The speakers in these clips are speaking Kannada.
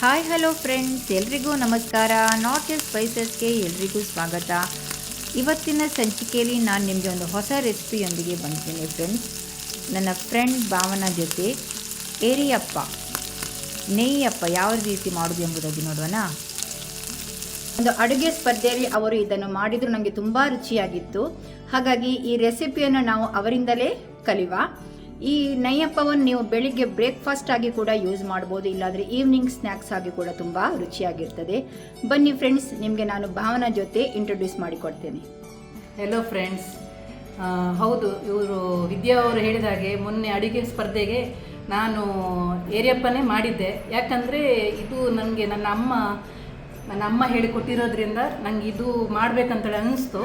ಹಾಯ್ ಹಲೋ ಫ್ರೆಂಡ್ಸ್ ಎಲ್ರಿಗೂ ನಮಸ್ಕಾರ. ನಾಟ್ ಎಸ್ ಸ್ಪೈಸಸ್ಗೆ ಎಲ್ರಿಗೂ ಸ್ವಾಗತ. ಇವತ್ತಿನ ಸಂಚಿಕೆಯಲ್ಲಿ ನಾನು ನಿಮಗೆ ಒಂದು ಹೊಸ ರೆಸಿಪಿಯೊಂದಿಗೆ ಬಂದಿದ್ದೀನಿ ಫ್ರೆಂಡ್ಸ್ ನನ್ನ ಫ್ರೆಂಡ್ ಭಾವನ ಜೊತೆ ಏರಿಯಪ್ಪ, ನೆಯ್ಯಪ್ಪ ಯಾವ ರೀತಿ ಮಾಡೋದು ಎಂಬುದಾಗಿ ನೋಡೋಣ ಒಂದು ಅಡುಗೆ ಸ್ಪರ್ಧೆಯಲ್ಲಿ ಅವರು ಇದನ್ನು ಮಾಡಿದ್ರು. ನನಗೆ ತುಂಬ ರುಚಿಯಾಗಿತ್ತು. ಹಾಗಾಗಿ ಈ ರೆಸಿಪಿಯನ್ನು ನಾವು ಅವರಿಂದಲೇ ಕಲಿಯುವ ಈ ನೈಯಪ್ಪವನ್ನು ನೀವು ಬೆಳಿಗ್ಗೆ ಬ್ರೇಕ್ಫಾಸ್ಟ್ ಆಗಿ ಕೂಡ ಯೂಸ್ ಮಾಡ್ಬೋದು, ಇಲ್ಲಾಂದರೆ ಈವ್ನಿಂಗ್ ಸ್ನ್ಯಾಕ್ಸ್ ಆಗಿ ಕೂಡ ತುಂಬ ರುಚಿಯಾಗಿರ್ತದೆ. ಬನ್ನಿ ಫ್ರೆಂಡ್ಸ್, ನಿಮಗೆ ನಾನು ಭಾವನಾ ಜೊತೆ ಇಂಟ್ರೊಡ್ಯೂಸ್ ಮಾಡಿಕೊಡ್ತೇನೆ. ಹೆಲೋ ಫ್ರೆಂಡ್ಸ್ ಹೌದು, ಇವರು ವಿದ್ಯಾ ಅವರು ಹೇಳಿದ ಹಾಗೆ ಮೊನ್ನೆ ಅಡುಗೆ ಸ್ಪರ್ಧೆಗೆ ನಾನು ಏರಿಯಪ್ಪನೇ ಮಾಡಿದ್ದೆ. ಯಾಕಂದರೆ ಇದು ನನಗೆ ನನ್ನ ಅಮ್ಮ ನನ್ನ ಅಮ್ಮ ಹೇಳಿಕೊಟ್ಟಿರೋದ್ರಿಂದ ನನಗೆ ಇದು ಮಾಡಬೇಕಂತೇಳಿ ಅನ್ನಿಸ್ತು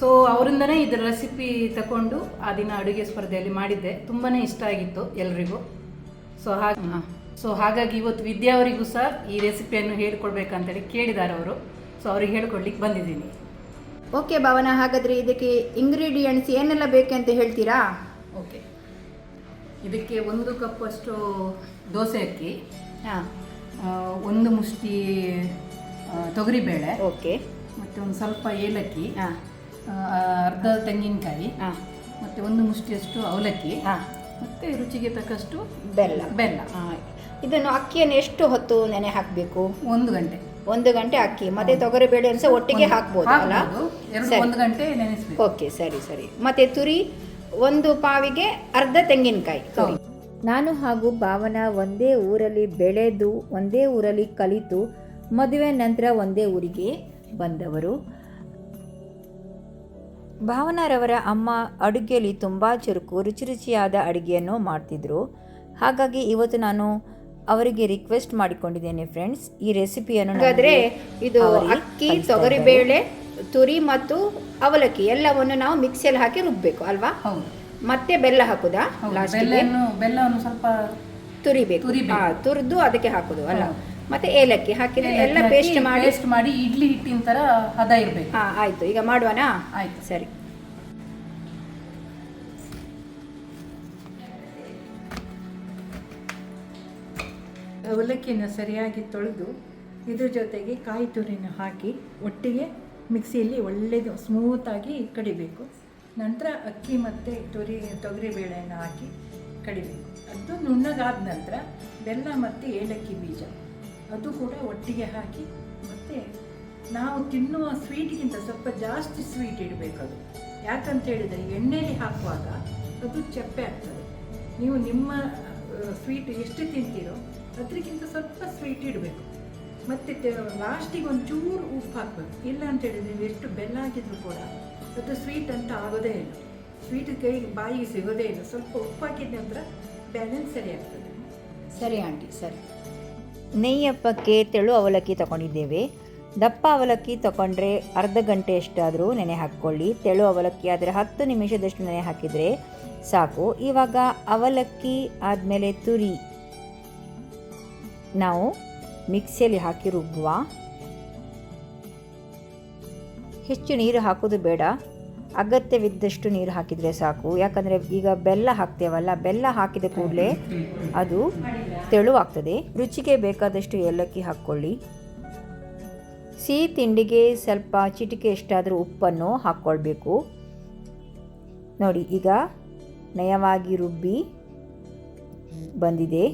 ಸೊ ಅವರಿಂದನೇ ಇದರ ರೆಸಿಪಿ ತಗೊಂಡು ಆ ದಿನ ಅಡುಗೆ ಸ್ಪರ್ಧೆಯಲ್ಲಿ ಮಾಡಿದ್ದೆ. ತುಂಬಾ ಇಷ್ಟ ಆಗಿತ್ತು ಎಲ್ರಿಗೂ. ಸೊ ಹಾಗೆ ಸೊ ಹಾಗಾಗಿ ಇವತ್ತು ವಿದ್ಯಾ ಅವರಿಗೂ ಸಹ ಈ ರೆಸಿಪಿಯನ್ನು ಹೇಳ್ಕೊಡ್ಬೇಕಂತೇಳಿ ಕೇಳಿದ್ದಾರೆ ಅವರು. ಸೊ ಅವ್ರಿಗೆ ಹೇಳ್ಕೊಡ್ಲಿಕ್ಕೆ ಬಂದಿದ್ದೀನಿ. ಓಕೆ ಭಾವನಾ ಹಾಗಾದರೆ ಇದಕ್ಕೆ ಇಂಗ್ರೀಡಿಯೆಂಟ್ಸ್ ಏನೆಲ್ಲ ಬೇಕಂತ ಹೇಳ್ತೀರಾ? ಓಕೆ ಇದಕ್ಕೆ ಒಂದು ಕಪ್ ಅಷ್ಟು ದೋಸೆ ಅಕ್ಕಿ ಹಾಂ. ಒಂದು ಮುಷ್ಟಿ ತೊಗರಿಬೇಳೆ ಓಕೆ ಮತ್ತು ಒಂದು ಸ್ವಲ್ಪ ಏಲಕ್ಕಿ ಹಾಂ. ಅರ್ಧ ತೆಂಗಿನಕಾಯಿ ಮತ್ತೆ ಮತ್ತು ಒಂದು ಮುಷ್ಟಿಯಷ್ಟು ಅವಲಕ್ಕಿ ಮತ್ತೆ ಮತ್ತು ರುಚಿಗೆ ತಕ್ಕಷ್ಟು ಬೆಲ್ಲ. ಬೆಲ್ಲ. ಇದನ್ನು ಅಕ್ಕಿಯನ್ನು ಎಷ್ಟು ಹೊತ್ತು ನೆನೆ ಹಾಕಬೇಕು? ಒಂದು ಗಂಟೆ. ಒಂದು ಗಂಟೆ ಅಕ್ಕಿ ಮತ್ತೆ ತೊಗರಿಬೇಳೆ ಸಹ ಒಟ್ಟಿಗೆ ಹಾಕ್ಬೋದು ಅಲ್ಲ. ಒಂದು ಗಂಟೆ ನೆನೆಸ್ಬೇಕು. ಓಕೆ ಸರಿ ಸರಿ. ಮತ್ತೆ ತುರಿ ಒಂದು ಪಾವಿಗೆ ಅರ್ಧ ತೆಂಗಿನಕಾಯಿ. ನಾನು ಹಾಗೂ ಭಾವನ ಒಂದೇ ಊರಲ್ಲಿ ಬೆಳೆದು ಒಂದೇ ಊರಲ್ಲಿ ಕಲಿತು ಮದುವೆ ನಂತರ ಒಂದೇ ಊರಿಗೆ ಬಂದವರು. ಭಾವನಾರವರ ಅಮ್ಮ ಅಡುಗೆಯಲ್ಲಿ ತುಂಬ ಚುರುಕು ರುಚಿ ರುಚಿಯಾದ ಅಡುಗೆಯನ್ನು ಮಾಡ್ತಿದ್ರು. ಹಾಗಾಗಿ ಇವತ್ತು ನಾನು ಅವರಿಗೆ ರಿಕ್ವೆಸ್ಟ್ ಮಾಡಿಕೊಂಡಿದ್ದೇನೆ ಫ್ರೆಂಡ್ಸ್ ಈ ರೆಸಿಪಿಯನ್ನು ಹಾಗಾದ್ರೆ ಇದು ಅಕ್ಕಿ ತೊಗರಿಬೇಳೆ ತುರಿ ಮತ್ತು ಅವಲಕ್ಕಿ ಎಲ್ಲವನ್ನು ನಾವು ಮಿಕ್ಸಿಯಲ್ಲಿ ಹಾಕಿ ರುಬ್ಬಬೇಕು ಅಲ್ವಾ? ಮತ್ತೆ ಬೆಲ್ಲ ಹಾಕುದಾ? ಲಾಸ್ಟ್ ಬೆಲ್ಲವನ್ನು ಸ್ವಲ್ಪ ತುರಿಬೇಕು. ತುರಿದು ಅದಕ್ಕೆ ಹಾಕುದು ಅಲ್ಲ. ಮತ್ತೆ ಏಲಕ್ಕಿ ಹಾಕಿದ್ರೆ ಎಲ್ಲ ಪೇಸ್ಟ್ ಮಾಡಿ ಪೇಸ್ಟ್ ಮಾಡಿ ಇಡ್ಲಿ ಹಿಟ್ಟಿನ ತರ ಹದ ಇರಬೇಕು. ಹಾ ಆಯ್ತು. ಈಗ ಮಾಡುವನಾ? ಆಯ್ತು. ಸರಿ. ಅವಲಕ್ಕಿನ ಸರಿಯಾಗಿ ತೊಳೆದು ಇದ್ರ ಜೊತೆಗೆ ಕಾಯಿ ತುರಿನ ಹಾಕಿ ಒಟ್ಟಿಗೆ ಮಿಕ್ಸಿಯಲ್ಲಿ ಒಳ್ಳೆಯದು ಸ್ಮೂತಾಗಿ ಕಡಿಬೇಕು. ನಂತರ ಅಕ್ಕಿ ಮತ್ತು ತುರಿ ತೊಗರಿಬೇಳೆಯನ್ನು ಹಾಕಿ ಕಡಿಬೇಕು. ಅದು ನುಣ್ಣಗಾದ ನಂತರ ಬೆಲ್ಲ ಮತ್ತು ಏಲಕ್ಕಿ ಬೀಜ. ಅದು ಕೂಡ ಒಟ್ಟಿಗೆ ಹಾಕಿ, ಮತ್ತೆ ನಾವು ತಿನ್ನುವ ಸ್ವೀಟ್ಗಿಂತ ಸ್ವಲ್ಪ ಜಾಸ್ತಿ ಸ್ವೀಟ್ ಇಡಬೇಕದು. ಯಾಕಂತ ಹೇಳಿದರೆ ಎಣ್ಣೆಯಲ್ಲಿ ಹಾಕುವಾಗ ಅದು ಚಪ್ಪೆ ಆಗ್ತದೆ. ನೀವು ನಿಮ್ಮ ಸ್ವೀಟ್ ಎಷ್ಟು ತಿಂತೀರೋ ಅದಕ್ಕಿಂತ ಸ್ವಲ್ಪ ಸ್ವೀಟ್ ಇಡಬೇಕು. ಮತ್ತು ಲಾಸ್ಟಿಗೆ ಒಂಚೂರು ಉಪ್ಪು ಹಾಕಬೇಕು. ಇಲ್ಲ ಅಂತ ಹೇಳಿದ್ರೆ ನೀವು ಎಷ್ಟು ಬೆಲ್ಲ ಹಾಕಿದರೂ ಕೂಡ ಅದು ಸ್ವೀಟ್ ಅಂತ ಆಗೋದೇ ಇಲ್ಲ. ಸ್ವೀಟ್ ಕೈಗೆ, ಬಾಯಿಗೆ ಸಿಗೋದೇ ಇಲ್ಲ. ಸ್ವಲ್ಪ ಉಪ್ಪು ಹಾಕಿದ ನಂತರ ಬ್ಯಾಲೆನ್ಸ್ ಸರಿ ಆಗ್ತದೆ ಸರಿ ಆಂಟಿ, ಸರಿ. ನೆಯ್ಯಪ್ಪಕ್ಕೆ ತೆಳು ಅವಲಕ್ಕಿ ತಗೊಂಡಿದ್ದೇವೆ. ದಪ್ಪ ಅವಲಕ್ಕಿ ತಗೊಂಡ್ರೆ ಅರ್ಧ ಗಂಟೆ ಎಷ್ಟಾದರೂ ನೆನೆ ಹಾಕ್ಕೊಳ್ಳಿ. ತೆಳು ಅವಲಕ್ಕಿ ಆದರೆ ಹತ್ತು ನಿಮಿಷದಷ್ಟು ನೆನೆ ಹಾಕಿದರೆ ಸಾಕು. ಇವಾಗ ಅವಲಕ್ಕಿ ಆದಮೇಲೆ ತುರಿ. ನಾವು ಮಿಕ್ಸಿಯಲ್ಲಿ ಹಾಕಿ ರುಬ್ಬುವ. ಹೆಚ್ಚು ನೀರು ಹಾಕೋದು ಬೇಡ. ಅಗತ್ಯವಿದ್ದಷ್ಟು ನೀರು ಹಾಕಿದರೆ ಸಾಕು. ಯಾಕಂದರೆ ಈಗ ಬೆಲ್ಲ ಹಾಕ್ತೇವಲ್ಲ, ಬೆಲ್ಲ ಹಾಕಿದ ಕೂಡಲೇ ಅದು ತೆಳುವಾಗ್ತದೆ. ರುಚಿಗೆ ಬೇಕಾದಷ್ಟು ಏಲಕ್ಕಿ ಹಾಕ್ಕೊಳ್ಳಿ. ಸಿಹಿ ತಿಂಡಿಗೆ ಸ್ವಲ್ಪ ಚಿಟಿಕೆ ಎಷ್ಟಾದರೂ ಉಪ್ಪನ್ನು ಹಾಕ್ಕೊಳ್ಬೇಕು. ನೋಡಿ, ಈಗ ನಯವಾಗಿ ರುಬ್ಬಿ ಬಂದಿದೆ.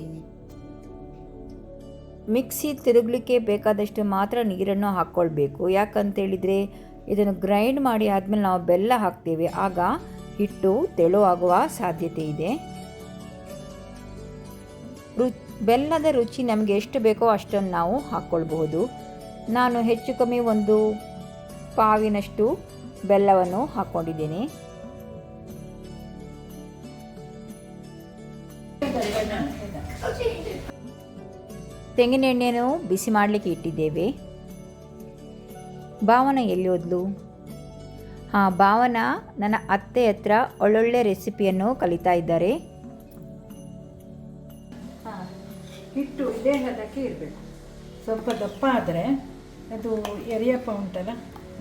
ಮಿಕ್ಸಿ ತಿರುಗಲಿಕ್ಕೆ ಬೇಕಾದಷ್ಟು ಮಾತ್ರ ನೀರನ್ನು ಹಾಕ್ಕೊಳ್ಬೇಕು. ಯಾಕಂತೇಳಿದರೆ ಇದನ್ನು ಗ್ರೈಂಡ್ ಮಾಡಿ ಆದಮೇಲೆ ನಾವು ಬೆಲ್ಲ ಹಾಕ್ತೇವೆ. ಆಗ ಹಿಟ್ಟು ತೆಳುವಾಗುವ ಸಾಧ್ಯತೆ ಇದೆ. ರು, ಬೆಲ್ಲದ ರುಚಿ ನಮಗೆ ಎಷ್ಟು ಬೇಕೋ ಅಷ್ಟನ್ನು ನಾವು ಹಾಕ್ಕೊಳ್ಬಹುದು. ನಾನು ಹೆಚ್ಚು ಕಮ್ಮಿ ಒಂದು ಪಾವಿನಷ್ಟು ಬೆಲ್ಲವನ್ನು ಹಾಕ್ಕೊಂಡಿದ್ದೀನಿ. ತೆಂಗಿನ ಎಣ್ಣೆಯನ್ನು ಬಿಸಿ ಮಾಡಲಿಕ್ಕೆ ಇಟ್ಟಿದ್ದೇವೆ. ಭಾವನ ಎಲ್ಲಿ ಹೋದ್ಲು? ಹಾಂ, ಭಾವನ ನನ್ನ ಅತ್ತೆ ಹತ್ರ ಒಳ್ಳೊಳ್ಳೆ ರೆಸಿಪಿಯನ್ನು ಕಲಿತಾ ಇದ್ದಾರೆ. ಹಿಟ್ಟು ಇದೇ ಹದಕ್ಕೆ ಇರಬೇಕು. ಸ್ವಲ್ಪ ದಪ್ಪ ಆದರೆ ಅದು ಎರಿಯಪ್ಪ ಉಂಟಲ್ಲ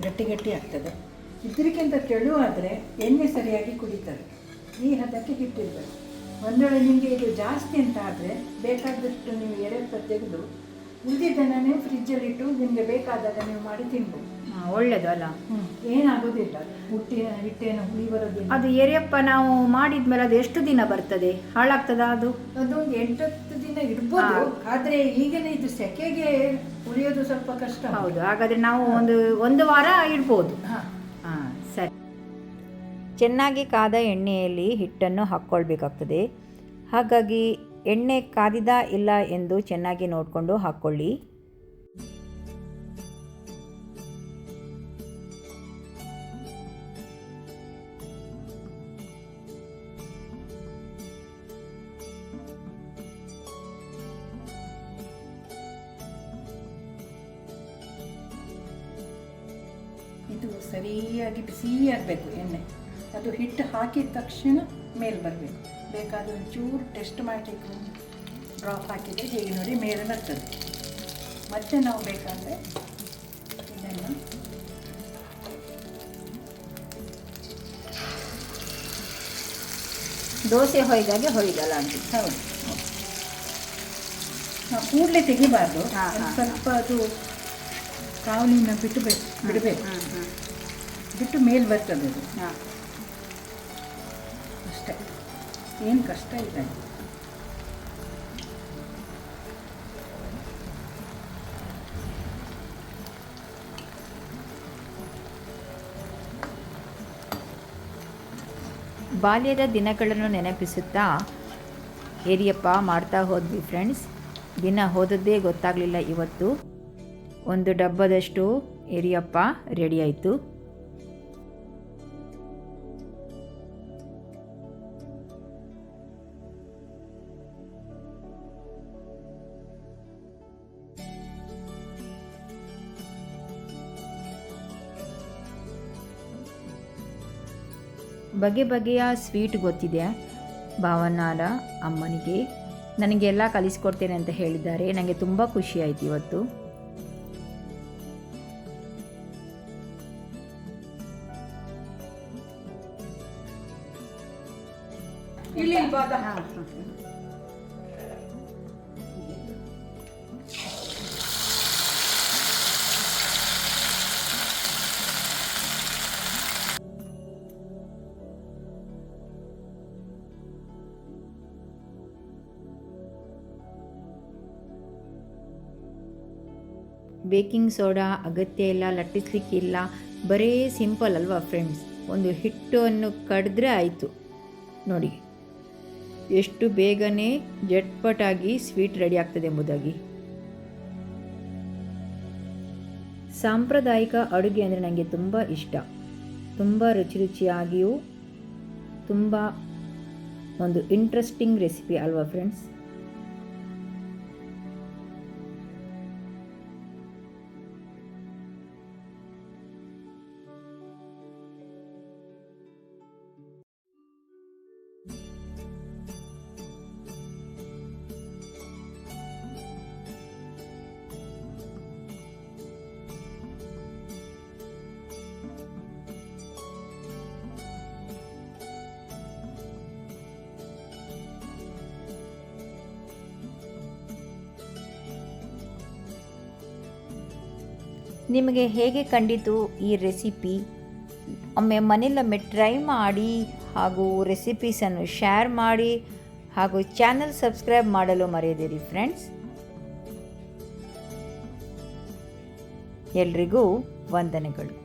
ಗಟ್ಟಿ ಗಟ್ಟಿ ಆಗ್ತದೆ. ಇದಕ್ಕಿಂತ ತೆಳು ಆದರೆ ಎಣ್ಣೆ ಸರಿಯಾಗಿ ಕುಡಿತದೆ. ಈ ಹದಕ್ಕೆ ಹಿಟ್ಟಿರಬೇಕು ಒಂದು ವೇಳೆ ನಿಮಗೆ ಇದು ಜಾಸ್ತಿ ಅಂತ ಆದರೆ ಬೇಕಾದಷ್ಟು ನೀವು ಎರೆಪ್ಪ ತೆಗೆದು ಉಳಿದಿದ್ದನ್ನು ಫ್ರಿಜ್ಜಲ್ಲಿಟ್ಟು ನಿಮಗೆ ಬೇಕಾದಾಗ ನೀವು ಮಾಡಿ ತಿನ್ಬೋದು. ಒಳ್ಳೇದು ಅಲ್ಲ. ಏನಾಗೋದಿಲ್ಲ. ಹುಟ್ಟಿ ಹಿಟ್ಟೇನು ಹುಳಿ ಬರೋದಿಲ್ಲ. ಅದು ಎರಿಯಪ್ಪ ನಾವು ಮಾಡಿದ್ಮೇಲೆ ಅದು ಎಷ್ಟು ದಿನ ಬರ್ತದೆ? ಹಾಳಾಗ್ತದ ಅದು? ಅದೊಂದು ಎಂಟತ್ತು ದಿನ ಇರ್ಬೋದು. ಆದ್ರೆ ಈಗಿನ ಇದು ಸೆಕೆಗೆ ಉಳಿಯೋದು ಸ್ವಲ್ಪ ಕಷ್ಟ. ಹೌದು ಹಾಗಾದ್ರೆ ನಾವು ಒಂದು ಒಂದು ವಾರ ಇಡ್ಬೋದು. ಹಾ. ಹಾಂ ಸರಿ. ಚೆನ್ನಾಗಿ ಕಾದ ಎಣ್ಣೆಯಲ್ಲಿ ಹಿಟ್ಟನ್ನು ಹಾಕ್ಕೊಳ್ಬೇಕಾಗ್ತದೆ. ಹಾಗಾಗಿ ಎಣ್ಣೆ ಕಾದಿದ ಇಲ್ಲ ಎಂದು ಚೆನ್ನಾಗಿ ನೋಡಿಕೊಂಡು ಹಾಕ್ಕೊಳ್ಳಿ. ಸರಿಯಾಗಿ ಬಿಸಿ ಆಗಬೇಕು ಎಣ್ಣೆ. ಅದು ಹಿಟ್ಟು ಹಾಕಿದ ತಕ್ಷಣ ಮೇಲೆ ಬರಬೇಕು. ಬೇಕಾದ್ರೆ ಒಂಚೂರು ಟೆಸ್ಟ್ ಮಾಡಬೇಕು ಡ್ರಾಪ್ ಹಾಕಿದರೆ ಹೇಗೆ ನೋಡಿ ಮೇಲೆ ಬರ್ತದೆ. ಮತ್ತೆ ನಾವು ಬೇಕಾದರೆ ಇದನ್ನು ದೋಸೆ ಹೊಯ್ದಾಗೆ ಹೊಯ್ದಲ್ಲ ಅಂತ. ಹೌದು. ನಾವು ಕೂಡಲೇ ತೆಗಿಬಾರ್ದು. ಸ್ವಲ್ಪ ಅದು ಕಾವಲಿನ ಬಿಟ್ಟು ಬಿಡಬೇಕು. ಬಿಟ್ಟು ಮೇಲೆ ಬರ್ತದೆ ಅದು. ಹಾಂ. ಅಷ್ಟೇ. ಏನು ಕಷ್ಟ ಇಲ್ಲ ಬಾಲ್ಯದ ದಿನಗಳನ್ನು ನೆನಪಿಸುತ್ತಾ ಏರಿಯಪ್ಪ ಮಾಡ್ತಾ ಹೋದ್ವಿ ಫ್ರೆಂಡ್ಸ್ ದಿನ ಹೋದದ್ದೇ ಗೊತ್ತಾಗಲಿಲ್ಲ ಇವತ್ತು. ಒಂದು ಡಬ್ಬದಷ್ಟು ಏರಿಯಪ್ಪ ರೆಡಿ ಬಗೆ ಬಗೆಯ ಸ್ವೀಟ್ ಗೊತ್ತಿದೆ. ಭಾವನಾರ ಅಮ್ಮನಿಗೆ ನನಗೆಲ್ಲ ಕಲಿಸ್ಕೊಡ್ತೇನೆ ಅಂತ ಹೇಳಿದ್ದಾರೆ. ನನಗೆ ತುಂಬ ಖುಷಿ ಆಯ್ತು ಇವತ್ತು. ಇಲ್ಲಿ ಬೇಕಿಂಗ್ ಸೋಡಾ ಅಗತ್ಯ ಇಲ್ಲ ಲಟ್ಟಿಸ್ಲಿಕ್ಕಿಲ್ಲ ಬರೀ ಸಿಂಪಲ್ ಅಲ್ವಾ ಫ್ರೆಂಡ್ಸ್ ಒಂದು ಹಿಟ್ಟನ್ನು ಕಡಿದ್ರೆ ಆಯಿತು. ನೋಡಿ, ಎಷ್ಟು ಬೇಗನೆ ಜಟ್ಪಟಾಗಿ ಸ್ವೀಟ್ ರೆಡಿ ಆಗ್ತದೆ ಎಂಬುದಾಗಿ. ಸಾಂಪ್ರದಾಯಿಕ ಅಡುಗೆ ಅಂದರೆ ನನಗೆ ತುಂಬ ಇಷ್ಟ. ತುಂಬ ರುಚಿ ರುಚಿಯಾಗಿಯೂ ತುಂಬ ಒಂದು ಇಂಟ್ರೆಸ್ಟಿಂಗ್ ರೆಸಿಪಿ ಅಲ್ವಾ ಫ್ರೆಂಡ್ಸ್ ನಿಮಗೆ ಹೇಗೆ ಕಂಡಿತು ಈ ರೆಸಿಪಿ ಒಮ್ಮೆ ಮನೆಯಲ್ಲೊಮ್ಮೆ ಟ್ರೈ ಮಾಡಿ ಹಾಗೂ ರೆಸಿಪೀಸನ್ನು ಶೇರ್ ಮಾಡಿ ಹಾಗೂ ಚಾನಲ್ ಸಬ್ಸ್ಕ್ರೈಬ್ ಮಾಡಲು ಮರೆಯದಿರಿ ಫ್ರೆಂಡ್ಸ್ ಎಲ್ರಿಗೂ ವಂದನೆಗಳು.